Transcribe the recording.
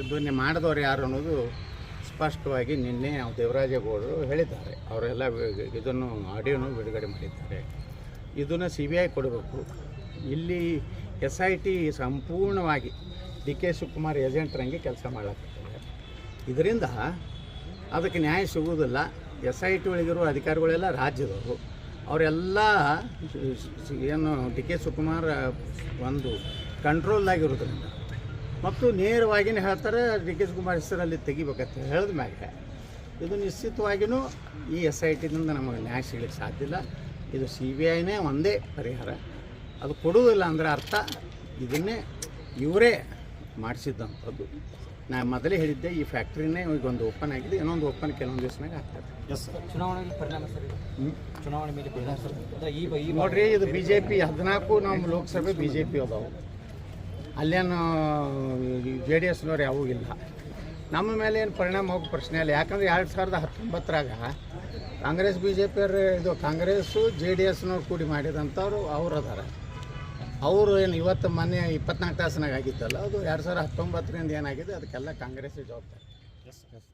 ಇದನ್ನೇ ಮಾಡಿದವರು ಯಾರು ಅನ್ನೋದು ಸ್ಪಷ್ಟವಾಗಿ ನಿನ್ನೆ ದೇವರಾಜೇಗೌಡರು ಹೇಳಿದ್ದಾರೆ. ಅವರೆಲ್ಲ ಇದನ್ನು ಆಡಿಯೋನು ಬಿಡುಗಡೆ ಮಾಡಿದ್ದಾರೆ. ಇದನ್ನು ಸಿ ಬಿ ಐ ಕೊಡಬೇಕು. ಇಲ್ಲಿ ಎಸ್ ಐ ಟಿ ಸಂಪೂರ್ಣವಾಗಿ ಡಿ ಕೆ ಶಿವಕುಮಾರ್ ಏಜೆಂಟ್ರಂಗೆ ಕೆಲಸ ಮಾಡಲಾಗ್ತದೆ. ಇದರಿಂದ ಅದಕ್ಕೆ ನ್ಯಾಯ ಸಿಗುವುದಿಲ್ಲ. ಎಸ್ ಐ ಟಿ ಒಳಗಿರೋ ಅಧಿಕಾರಿಗಳೆಲ್ಲ ರಾಜ್ಯದವರು. ಅವರೆಲ್ಲ ಏನು ಡಿ ಕೆ ಶಿವಕುಮಾರ್ ಒಂದು ಕಂಟ್ರೋಲ್ದಾಗಿರೋದ್ರಿಂದ ಮತ್ತು ನೇರವಾಗಿಯೇ ಹೇಳ್ತಾರೆ ಡಿ ಕೆ ಶಿವಕುಮಾರ್ ಹೆಸರಲ್ಲಿ ತೆಗಿಬೇಕಂತ ಹೇಳಿದ ಮ್ಯಾಗೆ. ಇದು ನಿಶ್ಚಿತವಾಗಿಯೂ ಈ ಎಸ್ ಐ ಟಿನಿಂದ ನಮಗೆ ನ್ಯಾಯ ಸಿಗ್ಲಿಕ್ಕೆ ಸಾಧ್ಯ ಇಲ್ಲ. ಇದು ಸಿ ಬಿ ಐನೇ ಒಂದೇ ಪರಿಹಾರ. ಅದು ಕೊಡುವುದಿಲ್ಲ ಅಂದರೆ ಅರ್ಥ. ಇದನ್ನೇ ಇವರೇ ಮಾಡಿಸಿದ್ದಂಥದ್ದು ನಾನು ಮೊದಲೇ ಹೇಳಿದ್ದೆ ಈ ಫ್ಯಾಕ್ಟ್ರಿನೇ ಈಗ ಒಂದು ಓಪನ್ ಆಗಿದೆ. ಇನ್ನೊಂದು ಓಪನ್ ಕೆಲವೊಂದು ದಿವಸನಾಗ ಆಗ್ತದೆ. ಎಸ್ ಚುನಾವಣೆ ಪರಿಣಾಮ ಸರ್. ಚುನಾವಣೆ ಮೇಲೆ ಪರಿಣಾಮ ಸರ್ ನೋಡ್ರಿ ಇದು ಬಿ ಜೆ ಪಿ ಹದಿನಾಲ್ಕು ನಮ್ಮ ಲೋಕಸಭೆ ಬಿ ಜೆ ಪಿ ಅದಾವು. ಅಲ್ಲೇನು ಜೆ ಡಿ ಎಸ್ನವ್ರು ಯಾವೂ ಇಲ್ಲ. ನಮ್ಮ ಮೇಲೆ ಏನು ಪರಿಣಾಮ ಹೋಗೋ ಪ್ರಶ್ನೆ ಇಲ್ಲ. ಯಾಕಂದ್ರೆ ಎರಡು ಸಾವಿರದ ಹತ್ತೊಂಬತ್ತರಾಗ ಕಾಂಗ್ರೆಸ್ ಬಿ ಜೆ ಪಿಯವ್ರ ಇದು ಕಾಂಗ್ರೆಸ್ಸು ಜೆ ಡಿ ಎಸ್ನವ್ರು ಕೂಡಿ ಮಾಡಿದಂಥವ್ರು ಅವ್ರು ಅದಾರ ಅವರು ಏನು ಇವತ್ತು ಮೊನ್ನೆ ಇಪ್ಪತ್ನಾಲ್ಕು ತಾಸಿನಾಗ ಆಗಿತ್ತಲ್ಲ, ಅದು ಎರಡು ಸಾವಿರದ ಹತ್ತೊಂಬತ್ತರಿಂದ ಏನಾಗಿದೆ, ಅದಕ್ಕೆಲ್ಲ ಕಾಂಗ್ರೆಸ್ಸೇ ಜವಾಬ್ದಾರಿ. S S